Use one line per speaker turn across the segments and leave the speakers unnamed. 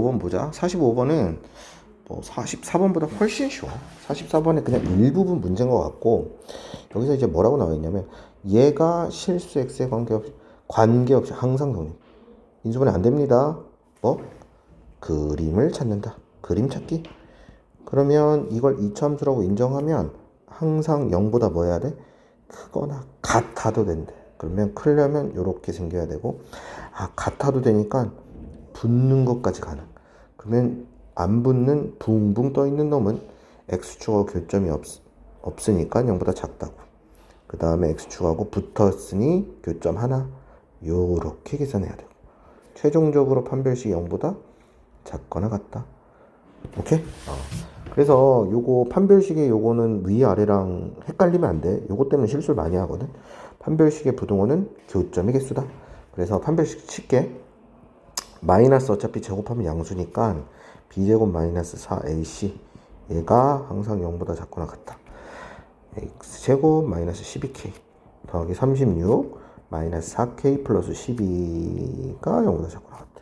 45번 보자. 45번은 뭐 44번보다 훨씬 쉬워. 44번에 그냥 일부분 문제인 것 같고 여기서 이제 뭐라고 나와 있냐면 얘가 실수 x에 관계없이 관계없이 항상 성립. 인수분해 안 됩니다. 뭐 그림을 찾는다. 그림 찾기. 그러면 이걸 이참수라고 인정하면 항상 0보다 뭐 해야 돼? 크거나 같아도 된대. 그러면 크려면 이렇게 생겨야 되고 아 같아도 되니까 붙는 것까지 가능. 그러면 안 붙는 붕붕 떠 있는 놈은 x축하고 교점이 없, 없으니까 0보다 작다고. 그 다음에 x축하고 붙었으니 교점 하나. 요렇게 계산해야 되고. 최종적으로 판별식 0보다 작거나 같다. 오케이? 어. 그래서 요거 판별식의 요거는 위아래랑 헷갈리면 안 돼. 요거 때문에 실수를 많이 하거든. 판별식의 부등호는 교점의 개수다. 그래서 판별식 칠게. 마이너스 어차피 제곱하면 양수니까 b제곱 마이너스 4ac 얘가 항상 0보다 작거나 같다. x제곱 마이너스 12k 더하기 36 마이너스 4k 플러스 12가 0보다 작거나 같다.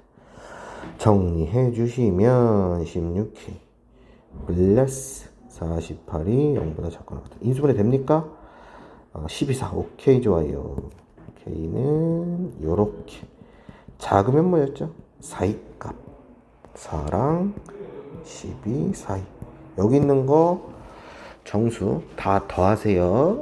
정리해 주시면 16k 플러스 48이 0보다 작거나 같다. 인수분해 됩니까? 어, 12, 4. 오케이, 좋아요. k는 요렇게. 작으면 뭐였죠? 사이값. 4랑 12 사이. 여기 있는 거 정수 다 더하세요.